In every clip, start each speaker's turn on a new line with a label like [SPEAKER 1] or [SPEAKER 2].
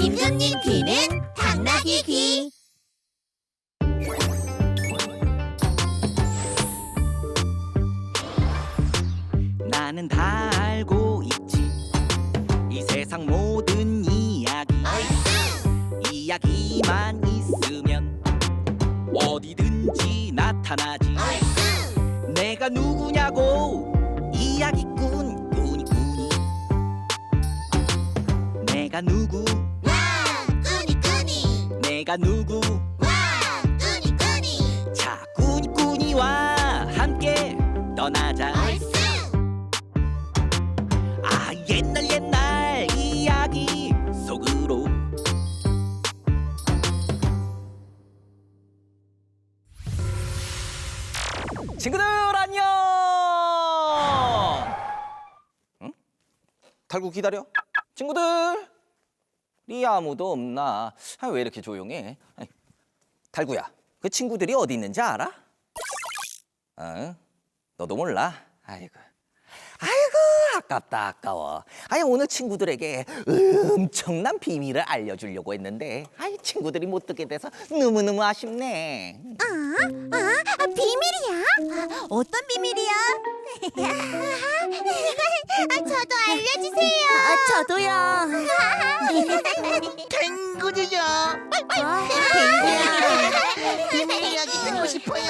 [SPEAKER 1] 임금님 귀는 당나귀 귀.
[SPEAKER 2] 나는 다 알고 있지. 이 세상 모든 이야기. 이야기만 있으면 어디든지 나타나지. 내가 누구냐고 이야기꾼 꾸니 꾸니. 내가 누구. 내가 누구
[SPEAKER 1] 와, 꾸니 꾸니.
[SPEAKER 2] 자 꾸니 꾸니와 함께 떠나자
[SPEAKER 1] 얼쑤.
[SPEAKER 2] 아 옛날 옛날 이야기 속으로 친구들 안녕 응? 달고 기다려 친구들 이 아무도 없나 아, 왜 이렇게 조용해 아이, 달구야 그 친구들이 어디 있는지 알아? 어? 너도 몰라 아이고 아깝다 아까워 아이 오늘 친구들에게 엄청난 비밀을 알려주려고 했는데 아이 친구들이 못 듣게 돼서 너무너무 아쉽네
[SPEAKER 1] 아, 아, 비밀이야? 아, 어떤 비밀이야? 아, 저도 알려주세요. 아, 저도요.
[SPEAKER 3] 탱구즈요.
[SPEAKER 1] 아,
[SPEAKER 3] 비밀 이야기 듣고 싶어요.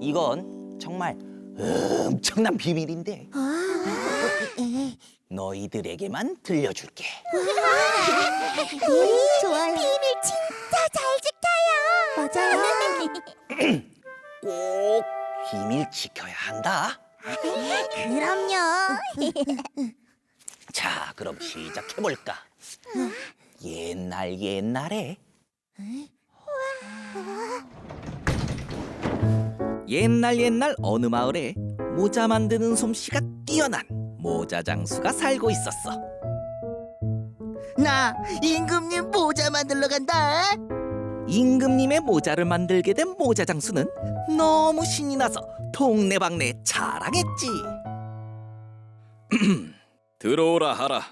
[SPEAKER 2] 이건 정말 엄청난 비밀인데. 너희들에게만 들려줄게.
[SPEAKER 1] 좋아요. 비밀 진짜 잘 지켜요. 맞아요.
[SPEAKER 2] 꼭 비밀 지켜야 한다.
[SPEAKER 1] 그럼요.
[SPEAKER 2] 자 그럼 시작해볼까? 옛날 옛날에 옛날 옛날 어느 마을에 모자 만드는 솜씨가 뛰어난 모자 장수가 살고 있었어
[SPEAKER 3] 나 임금님 모자 만들러 간다.
[SPEAKER 2] 임금님의 모자를 만들게 된 모자 장수는 너무 신이 나서 동네방네 자랑했지. 들어오라 하라.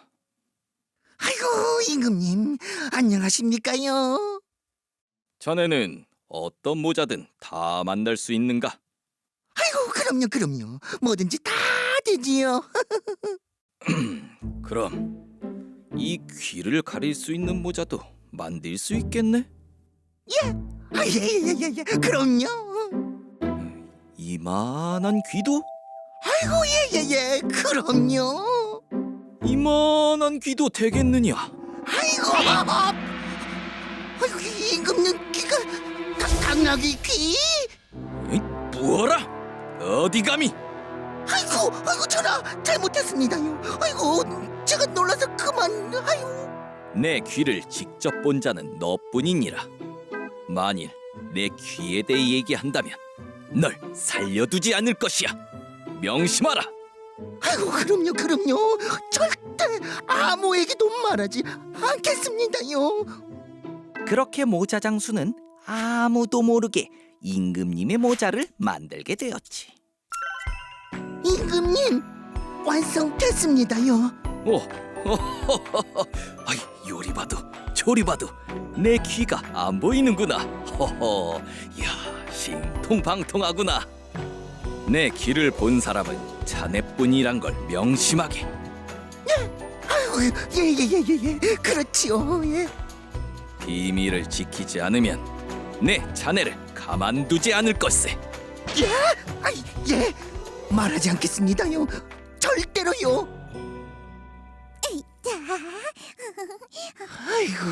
[SPEAKER 3] 아이고 임금님 안녕하십니까요?
[SPEAKER 2] 자네는 어떤 모자든 다 만들 수 있는가?
[SPEAKER 3] 아이고 그럼요 그럼요 뭐든지 다 되지요.
[SPEAKER 2] 그럼 이 귀를 가릴 수 있는 모자도 만들 수 있겠네?
[SPEAKER 3] 아예예예 그럼요.
[SPEAKER 2] 이만한 귀도?
[SPEAKER 3] 아이고 예예예 그럼요.
[SPEAKER 2] 이만한 귀도 되겠느냐?
[SPEAKER 3] 아이고 아이고 임금님 귀가 당- 당나귀 귀?
[SPEAKER 2] 에이, 뭐라? 어디 감히?
[SPEAKER 3] 아이고 아이고 전하 잘못했습니다요. 아이고 제가 놀라서 그만 아이고.
[SPEAKER 2] 내 귀를 직접 본 자는 너뿐이니라. 만일 내 귀에 대해 얘기한다면 널 살려두지 않을 것이야. 명심하라.
[SPEAKER 3] 아이고 그럼요 그럼요 절대 아무에게도 말하지 않겠습니다요
[SPEAKER 2] 그렇게 모자 장수는 아무도 모르게 임금님의 모자를 만들게 되었지.
[SPEAKER 3] 임금님 완성됐습니다요
[SPEAKER 2] 오, 아이 요리 봐도 조리 봐도 내 귀가 안 보이는구나. 허허, 야 신통방통하구나. 내 귀를 본 사람은 자네뿐이란 걸 명심하게.
[SPEAKER 3] 아이고 예예예 예 예 그렇지요 예.
[SPEAKER 2] 비밀을 지키지 않으면 내 자네를 가만두지 않을 것세.
[SPEAKER 3] 아이 예 말하지 않겠습니다요 절대로요 아이고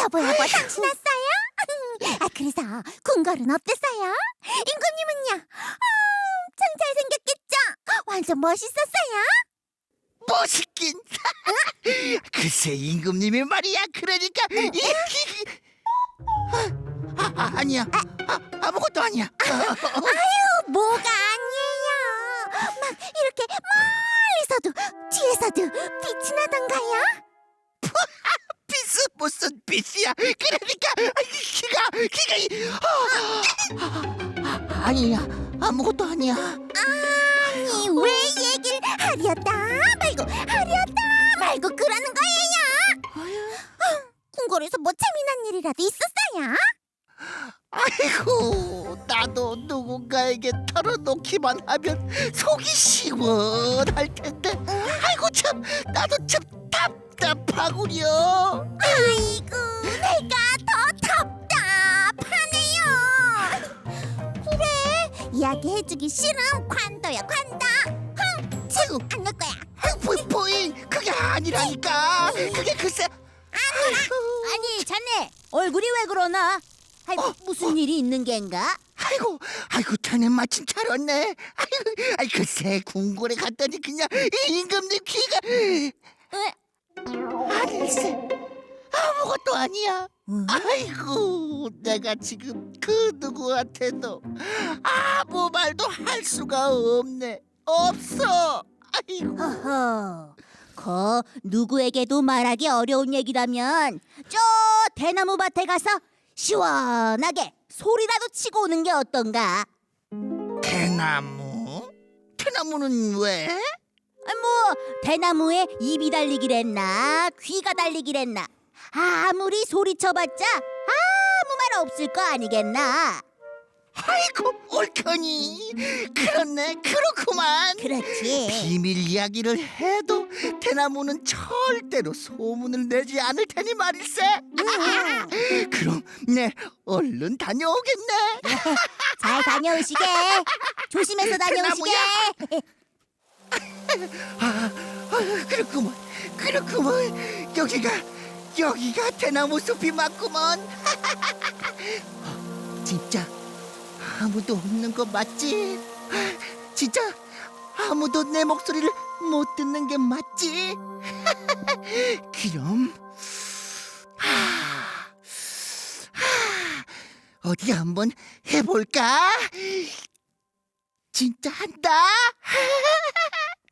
[SPEAKER 1] 여보, 여보, 당신 왔어요? 아, 그래서 궁궐은 어땠어요? 임금님은요? 엄청 잘생겼겠죠? 완전 멋있었어요?
[SPEAKER 3] 멋있긴 글쎄 임금님의 말이야. 그러니까. 이 귀... 아, 아, 아, 아니야. 아, 아무것도 아니야.
[SPEAKER 1] 아유, 뭐가 아니에요. 막 이렇게 멀리서도 뒤에서도 빛이 나던가요?
[SPEAKER 3] 빛은 무슨 빛이야? 그러니까. 기가 기가 이- 아, 아, 아, 아니야. 아무것도 아니야.
[SPEAKER 1] 아니, 왜 얘기를 하려다 일이라도 있었어요?
[SPEAKER 3] 아이고 나도 누군가에게 털어놓기만 하면 속이 시원할 텐데. 아이고 참 나도 참 답답하구려
[SPEAKER 1] 아이고 내가 더 답답하네요. 그래 이야기해주기 싫음. 관둬요 관둬. 흥!
[SPEAKER 3] 아이고
[SPEAKER 1] 안놀 거야.
[SPEAKER 3] 흥! 뭐, 보잉 보잉 그게 아니라니까. 네. 그게 글쎄.
[SPEAKER 4] 아니라 아니 자네 얼굴이 왜 그러나? 아이, 무슨 일이 있는 겐가?
[SPEAKER 3] 아이고, 아이고, 자네 마침 잘 왔네. 아이고, 아이 글쎄 궁궐에 갔더니 그냥 이 임금님 귀가
[SPEAKER 4] 에?
[SPEAKER 3] 아닐세 아무것도 아니야. 아이고, 내가 지금 그 누구한테도 아무 말도 할 수가 없네. 없어. 아이고,
[SPEAKER 4] 허허, 거 누구에게도 말하기 어려운 얘기라면 저 대나무 밭에 가서 시원하게 소리라도 치고 오는 게 어떤가?
[SPEAKER 3] 대나무? 대나무는 왜?
[SPEAKER 4] 아, 뭐 대나무에 입이 달리기랬나 귀가 달리기랬나 아무리 소리쳐봤자 아무 말 없을 거 아니겠나?
[SPEAKER 3] 아이고, 옳거니. 그렇네, 그렇구만.
[SPEAKER 4] 그렇지.
[SPEAKER 3] 비밀 이야기를 해도 대나무는 절대로 소문을 내지 않을 테니 말일세. 그럼 내 얼른 다녀오겠네.
[SPEAKER 4] 잘 다녀오시게. 조심해서 다녀오시게.
[SPEAKER 3] 아, 그렇구먼, 그렇구먼. 여기가 여기가 대나무 숲이 맞구먼. 어, 진짜 아무도 없는 거 맞지? 진짜 아무도 내 목소리를 못 듣는 게 맞지? 그럼 어디 한번 해볼까? 진짜 한다.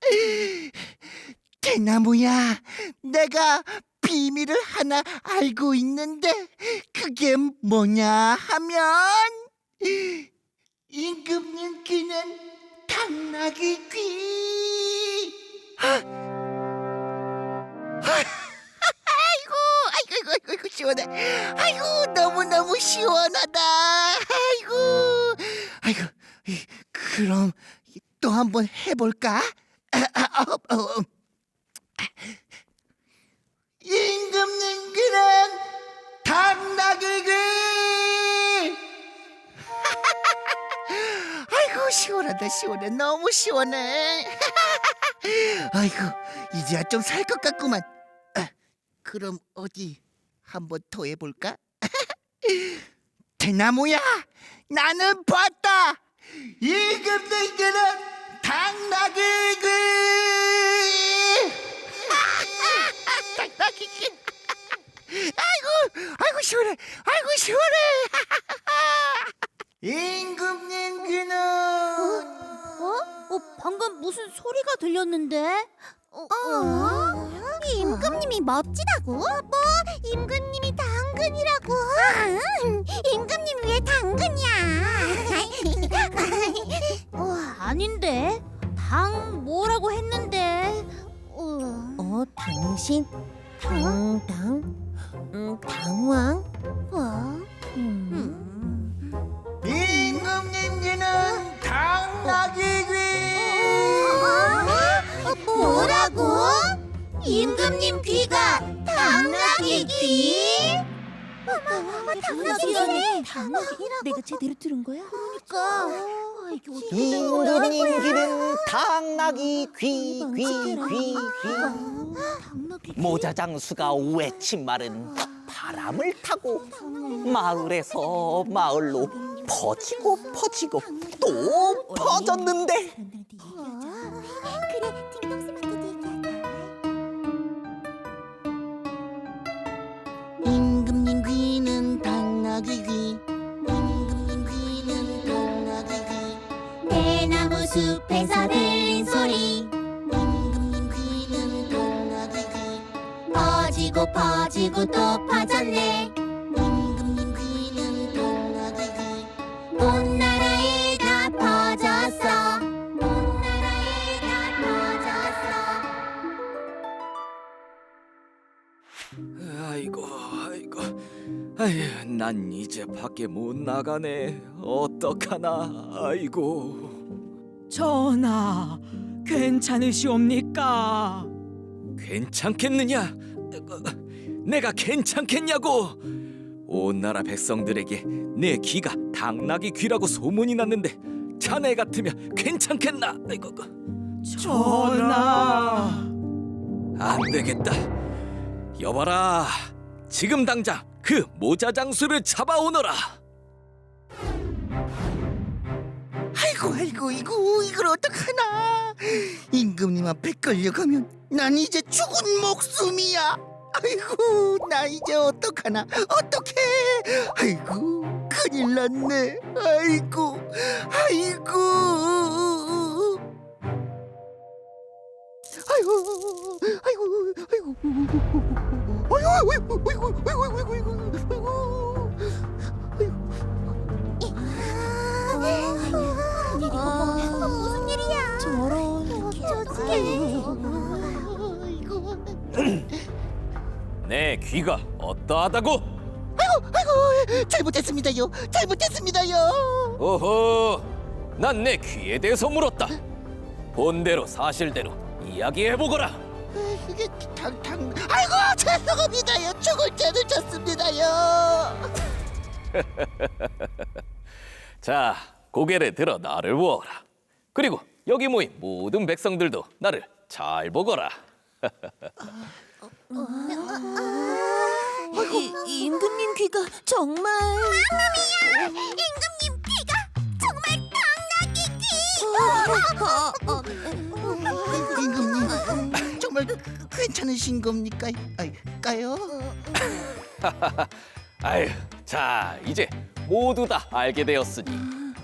[SPEAKER 3] 대나무야, 내가 비밀을 하나 알고 있는데 그게 뭐냐 하면 임금님 귀는 당나귀 귀. 아이고, 아이고, 아이고, 아이고, 아이고 시원해. 아이고, 너무 너무 시원하다. 아이고, 아이고. 이, 그럼 또 한 번 해볼까? 아, 아, 어, 어, 어. 시원하다 시원해 너무 시원해. 아이고 이제야 좀 살 것 같구만. 아, 그럼 어디 한번 더 해볼까? 대나무야 나는 봤다. 임금님 귀는 당나귀 귀. 당나귀 귀. 아이고, 아이고 시원해, 아이고 시원해. 임금님 귀는
[SPEAKER 4] 어? 어? 방금 무슨 소리가 들렸는데? 어?
[SPEAKER 1] 어? 임금님이 멋지다고? 뭐 임금님이 당근이라고? 응, 임금님 왜 당근이야?
[SPEAKER 4] 어, 아닌데. 당 뭐라고 했는데? 어,
[SPEAKER 1] 어, 당신 당당 음, 당왕 어? 음.
[SPEAKER 3] 임금님
[SPEAKER 1] 귀가 당나귀 귀? 당나귀라니 당나귀라고?
[SPEAKER 4] 내가 제대로 들은 거야?
[SPEAKER 1] 그러니까.
[SPEAKER 4] 아, 이게 어떻게
[SPEAKER 2] 귀는 당나귀 귀 귀 귀 귀.
[SPEAKER 4] 당나귀
[SPEAKER 2] 모자 장수가 외친 말은 바람을 타고 마을에서 마을로 퍼지고 퍼지고 또 퍼졌는데
[SPEAKER 3] 당나귀 귀. 임금님 귀는 당나귀 귀.
[SPEAKER 1] 대나무 숲에서 들린 소리
[SPEAKER 3] 귀는 당나귀 귀.
[SPEAKER 1] 퍼지고 퍼지고 또 퍼졌네
[SPEAKER 2] 아휴 난 이제 밖에 못 나가네 어떡하나 아이고
[SPEAKER 5] 전하, 괜찮으시옵니까?
[SPEAKER 6] 괜찮겠느냐? 내가 괜찮겠냐고? 온 나라 백성들에게 내 귀가 당나귀 귀라고 소문이 났는데 자네 같으면 괜찮겠나? 아이고,
[SPEAKER 5] 전하.
[SPEAKER 6] 안 되겠다. 여봐라, 지금 당장 그 모자 장수를 잡아오너라.
[SPEAKER 3] 아이고 아이고 이거 이걸 어떡하나? 임금님 앞에 끌려가면 난 이제 죽은 목숨이야. 아이고 나 이제 어떡하나? 어떡해? 아이고 큰일 났네. 아이고 아이고. 아이고 아이고 아이고. 아이고 아이고 아이고 아이고
[SPEAKER 6] 내 귀가 어떠하다고?
[SPEAKER 3] 아이고 잘못했습니다요 잘못했습니다요
[SPEAKER 6] 오호, 난내 귀에 대해서 물었다. 본대로 사실대로 이야기해보거라.
[SPEAKER 3] 이게 당당 아이고 죄송합니다요 죽을 죄를 졌습니다요
[SPEAKER 6] 자, 고개를 들어 나를 보아라. 그리고 여기 모인 모든 백성들도 나를 잘 보거라.
[SPEAKER 1] 이, 임금님 귀가 정말 마마미야! 임금님 귀가 정말 당나귀 귀!
[SPEAKER 3] 임금님 정말 괜찮으신 겁니까? 아이까요?
[SPEAKER 6] 아휴, 자, 이제 모두 다 알게 되었으니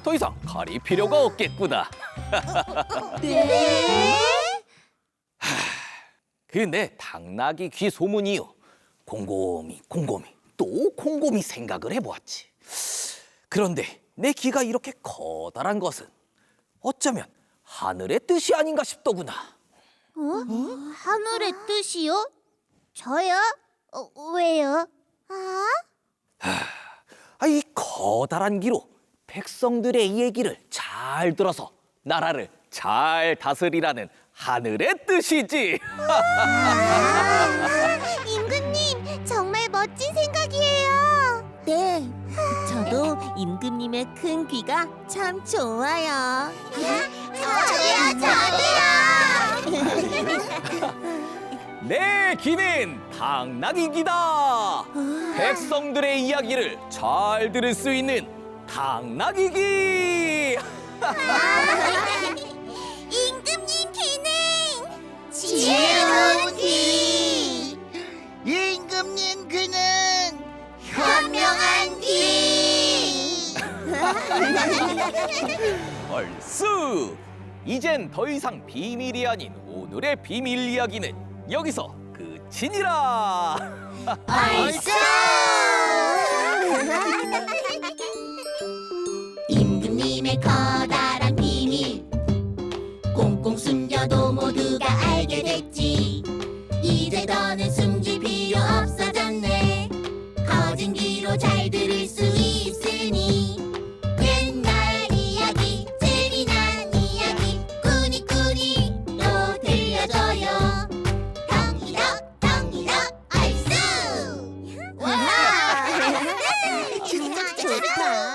[SPEAKER 6] 더 이상 가릴 필요가 없겠구나.
[SPEAKER 1] 네?
[SPEAKER 2] 그내 당나귀 귀 소문 이후 곰곰이 곰곰이 또 곰곰이 생각을 해보았지. 그런데 내 귀가 이렇게 커다란 것은 어쩌면 하늘의 뜻이 아닌가 싶더구나.
[SPEAKER 4] 하늘의 뜻이요? 저요? 어, 왜요?
[SPEAKER 2] 아, 이 커다란 귀로 백성들의 얘기를 잘 들어서 나라를 잘 다스리라는 하늘의 뜻이지.
[SPEAKER 1] 임금님 정말 멋진 생각이에요.
[SPEAKER 4] 네, 저도 임금님의 큰 귀가 참 좋아요.
[SPEAKER 1] 저도요, 저도요.
[SPEAKER 2] 내 귀는 당나귀 귀다. 백성들의 이야기를 잘 들을 수 있는 당나귀 귀. 얼쑤. 이젠 더 이상 비밀이 아닌 오늘의 비밀 이야기는 여기서 끝이니라.
[SPEAKER 4] 임금님의 커다란 비밀 꽁꽁 숨겨도 모두가 알게 됐지 이제 더는 숨